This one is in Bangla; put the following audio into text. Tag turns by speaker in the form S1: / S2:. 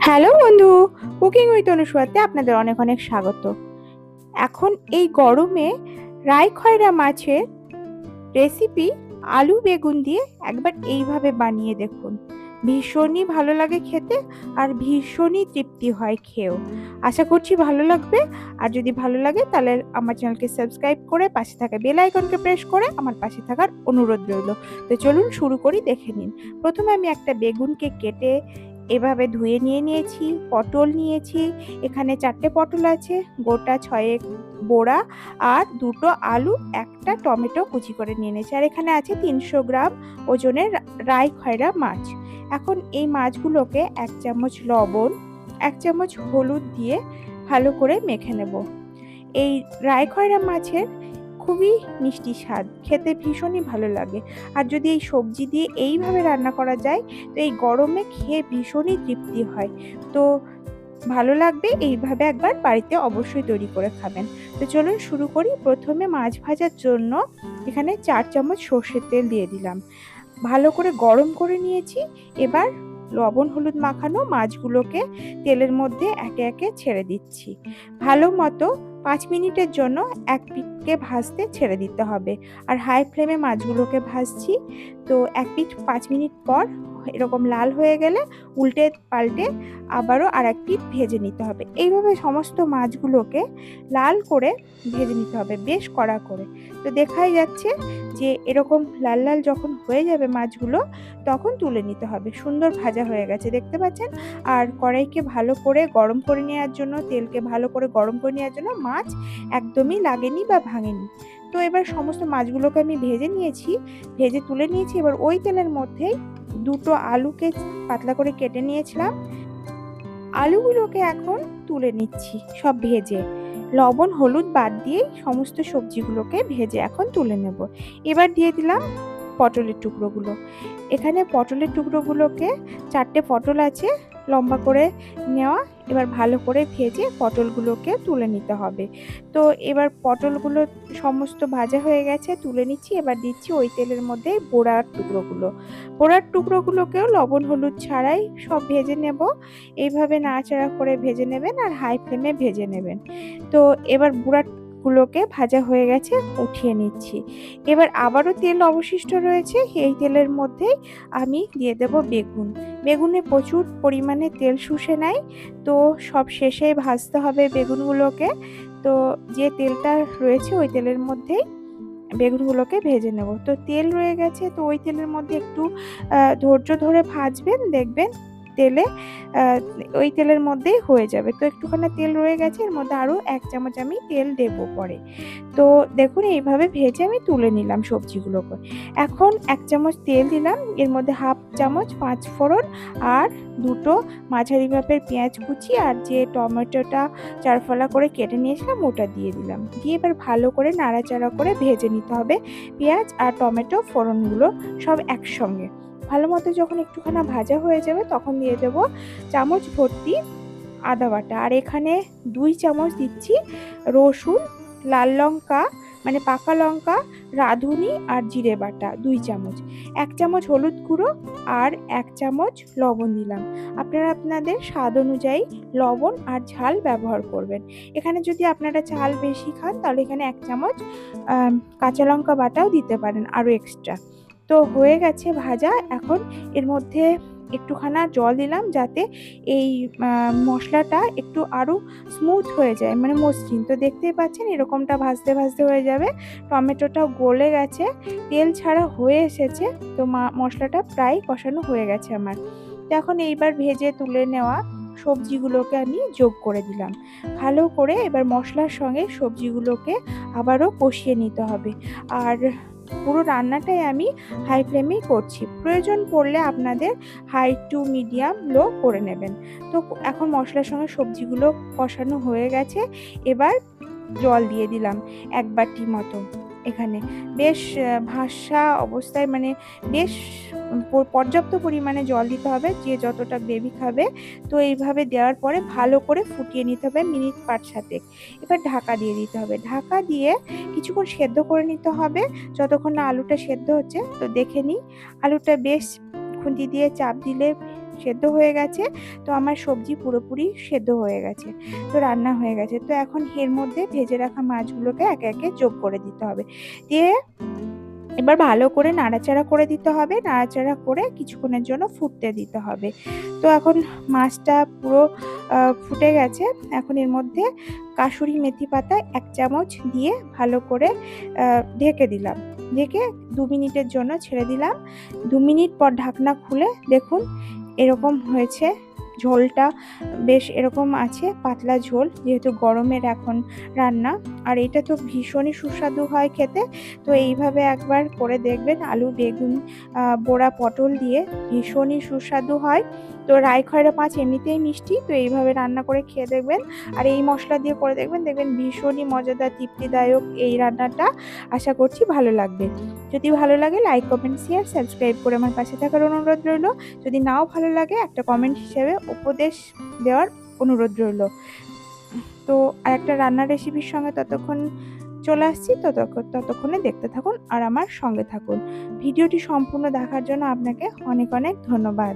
S1: হ্যালো বন্ধু কুকিং উইথ অনুসুয়াতে আপনাদের অনেক অনেক স্বাগত। এখন এই গরমে রাই খয়রা মাছের রেসিপি আলু বেগুন দিয়ে একবার এইভাবে বানিয়ে দেখুন। ভীষণই ভালো লাগে খেতে আর ভীষণই তৃপ্তি হয় খেয়েও। আশা করছি ভালো লাগবে। আর যদি ভালো লাগে তাহলে আমার চ্যানেলকে সাবস্ক্রাইব করে পাশে থাকা বেল আইকনকে প্রেস করে আমার পাশে থাকার অনুরোধ রইল। তো চলুন শুরু করি, দেখে নিন। প্রথমে আমি একটা বেগুনকে কেটে এভাবে ধুয়ে নিয়ে নিয়েছি, পটল নিয়েছি, এখানে চারটে পটল আছে, গোটা ছয়েক বোড়া আর দুটো আলু, একটা টমেটো কুচি করে নিয়ে নিয়েছি। আর এখানে আছে তিনশো গ্রাম ওজনের রাই খয়রা মাছ। এখন এই মাছগুলোকে এক চামচ লবণ, এক চামচ হলুদ দিয়ে ভালো করে মেখে নেব। এই রাই খয়রা মাছের খুবই মিষ্টি স্বাদ। খেতে ভীষণই ভালো লাগে। আর যদি এই সবজি দিয়ে এইভাবে রান্না করা যায়, তো এই গরমে খেয়ে ভীষণই তৃপ্তি হয়। তো ভালো লাগবে এইভাবে একবার বাড়িতে অবশ্যই তৈরি করে খাবেন। তো চলুন শুরু করি। প্রথমে মাছ ভাজার জন্য এখানে চার চামচ সর্ষের তেল দিয়ে দিলাম। ভালো করে গরম করে নিয়েছি। এবার লবণ, হলুদ মাখানো মাছগুলোকে তেলের মধ্যে একে একে ছেড়ে দিচ্ছি। ভালো মতো পাঁচ মিনিটের জন্য এক পিঠকে ভাজতে ছেড়ে দিতে হবে। আর হাই ফ্লেমে মাছগুলোকে ভাজছি। তো এক পিঠ পাঁচ মিনিট পর এরকম লাল হয়ে গেলে উল্টে পাল্টে আবারও আর এক পিঠ ভেজে নিতে হবে। এইভাবে সমস্ত মাছগুলোকে লাল করে ভেজে নিতে হবে, বেশ কড়া করে। তো দেখাই যাচ্ছে যে এরকম লাল লাল যখন হয়ে যাবে মাছগুলো, তখন তুলে নিতে হবে। সুন্দর ভাজা হয়ে গেছে, দেখতে পাচ্ছেন? আর কড়াইকে ভালো করে গরম করে নেওয়ার জন্য, তেলকে ভালো করে গরম করে নেওয়ার জন্য মাছ একদমই লাগেনি বা ভাঙেনি। তো এবার সমস্ত মাছগুলোকে আমি ভেজে নিয়েছি, ভেজে তুলে নিয়েছি। এবার ওই তেলের মধ্যেই দুটো আলুকে পাতলা করে কেটে নিয়েছিলাম। আলুগুলোকে এখন তুলে নিচ্ছি সব ভেজে। লবণ, হলুদ বাদ দিয়ে সমস্ত সবজিগুলোকে ভেজে এখন তুলে নেব। এবার দিয়ে দিলাম পটলের টুকরোগুলো। এখানে পটলের টুকরোগুলোকে চারটে পটল আছে লম্বা করে নেওয়া, এবার ভালো করে ভেজে পটলগুলোকে তুলে নিতে হবে। তো এবার পটলগুলো সমস্ত ভাজা হয়ে গেছে, তুলে নিচ্ছি। এবার দিচ্ছি ওই তেলের মধ্যে বোড়ার টুকরোগুলো। বোড়ার টুকরোগুলোকেও লবণ, হলুদ ছাড়াই সব ভেজে নেব। এইভাবে নাড়াচাড়া করে ভেজে নেবেন আর হাই ফ্লেমে ভেজে নেবেন। তো এবার বুড়ার গুলোকে ভাজা হয়ে গেছে, উঠিয়ে নিচ্ছি। এবার আবারও তেল অবশিষ্ট রয়েছে, এই তেলের মধ্যেই আমি দিয়ে দেব বেগুন। বেগুনে প্রচুর পরিমাণে তেল শুষে নেয়, তো সব শেষে ভাজতে হবে বেগুনগুলোকে। তো যে তেলটা রয়েছে, ওই তেলের মধ্যেই বেগুনগুলোকে ভেজে নেব। তো তেল রয়ে গেছে, তো ওই তেলের মধ্যে একটু ধৈর্য ধরে ভাজবেন, দেখবেন তেলে ওই তেলের মধ্যেই হয়ে যাবে। তো একটুখানি তেল রয়ে গেছে, এর মধ্যে আরও এক চামচ আমি তেল দেব পরে। তো দেখুন, এইভাবে ভেজে আমি তুলে নিলাম সবজিগুলোকে। এখন এক চামচ তেল দিলাম, এর মধ্যে হাফ চামচ পাঁচ ফোড়ন আর দুটো মাঝারি মাপের পেঁয়াজ কুচি আর যে টমেটোটা চারফলা করে কেটে নিয়েছিলাম, ওটা দিয়ে দিলাম। দিয়ে এবার ভালো করে নাড়াচাড়া করে ভেজে নিতে হবে। পেঁয়াজ আর টমেটো ফোড়নগুলো সব একসঙ্গে। ভালো মতো যখন একটুখানি ভাজা হয়ে যাবে তখন দিয়ে দেব চামচ ভর্তি আদা বাটা। আর এখানে দুই চামচ দিচ্ছি রসুন, লাল লঙ্কা মানে পাকা লঙ্কা, রাঁধুনি আর জিরে বাটা, দুই চামচ। এক চামচ হলুদ গুঁড়ো আর এক চামচ লবণ দিলাম। আপনারা আপনাদের স্বাদ অনুযায়ী লবণ আর ঝাল ব্যবহার করবেন। এখানে যদি আপনারা ঝাল বেশি খান তাহলে এখানে এক চামচ কাঁচা লঙ্কা বাটাও দিতে পারেন আরও এক্সট্রা তো হয়ে গেছে ভাজা। এখন এর মধ্যে একটুখানা জল দিলাম যাতে এই মশলাটা একটু আরও স্মুথ হয়ে যায় মানে মসৃণ। তো দেখতেই পাচ্ছেন এরকমটা ভাজতে ভাজতে হয়ে যাবে। টমেটোটা গলে গেছে। তেল ছাড়া হয়ে এসেছে। তো মশলাটা প্রায় কষানো হয়ে গেছে আমার। তো এখন এইবার ভেজে তুলে নেওয়া সবজিগুলোকে আমি যোগ করে দিলাম। ভালো করে এবার মশলার সঙ্গে সবজিগুলোকে আবারও কষিয়ে নিতে হবে। আর পুরো রান্নাটাই আমি হাই ফ্লেমেই করছি। প্রয়োজন পড়লে আপনাদের হাই টু মিডিয়াম লো করে নেবেন। তো এখন মশলার সঙ্গে সবজিগুলো কষানো হয়ে গেছে। এবার জল দিয়ে দিলাম এক বাটি মতো। এখানে। বেশ ভাসা অবস্থায় মানে বেশ পর্যাপ্ত পরিমাণে জল দিতে হবে যে যতটা গ্রেভি খাবে। তো এইভাবে দেওয়ার পরে ভালো করে ফুটিয়ে নিতে হবে মিনিট পাঁচ সাতেক। এবার ঢাকা দিয়ে দিতে হবে। ঢাকা দিয়ে কিছুক্ষণ সেদ্ধ করে নিতে হবে। যতক্ষণ না আলুটা সেদ্ধ হচ্ছে, তো দেখে নিই। আলুটা বেশ খুন্তি দিয়ে চাপ দিলে সেদ্ধ হয়ে গেছে। তো আমার সবজি পুরোপুরি সেদ্ধ হয়ে গেছে। তো রান্না হয়ে গেছে। তো এখন এর মধ্যে ভেজে রাখা মাছগুলোকে একে একে যোগ করে দিতে হবে। দিয়ে এবার ভালো করে নাড়াচাড়া করে দিতে হবে। নাড়াচাড়া করে কিছুক্ষণের জন্য ফুটতে দিতে হবে। তো এখন মাছটা পুরো ফুটে গেছে। এখন এর মধ্যে কাসুরি মেথি পাতা এক চামচ দিয়ে ভালো করে ঢেকে দিলাম। ঢেকে দু মিনিটের জন্য ছেড়ে দিলাম। দু মিনিট পর ঢাকনা খুলে দেখুন এরকম হয়েছে। ঝোলটা বেশ এরকম আছে, পাতলা ঝোল, যেহেতু গরমের এখন রান্না। আর এটা তো ভীষণই সুস্বাদু হয় খেতে। তো এইভাবে একবার করে দেখবেন, আলু, বেগুন বোড়া, পটল দিয়ে ভীষণই সুস্বাদু হয়। তো রাই খয়রা মাছ এমনিতেই মিষ্টি, তো এইভাবে রান্না করে খেয়ে দেখবেন। আর এই মশলা দিয়ে করে দেখবেন দেখবেন ভীষণই মজাদার, তৃপ্তিদায়ক এই রান্নাটা। আশা করছি ভালো লাগবে। যদি ভালো লাগে লাইক কমেন্ট শেয়ার সাবস্ক্রাইব করে আমার পাশে থাকার অনুরোধ রইল। যদি নাও ভালো লাগে, একটা কমেন্ট হিসেবে উপদেশ দেওয়ার অনুরোধ রইল। তো আর একটা রান্নার রেসিপির সঙ্গে ততক্ষণ চলে আসছি ততক্ষণ ততক্ষণে দেখতে থাকুন আর আমার সঙ্গে থাকুন। ভিডিওটি সম্পূর্ণ দেখার জন্য আপনাকে অনেক অনেক ধন্যবাদ।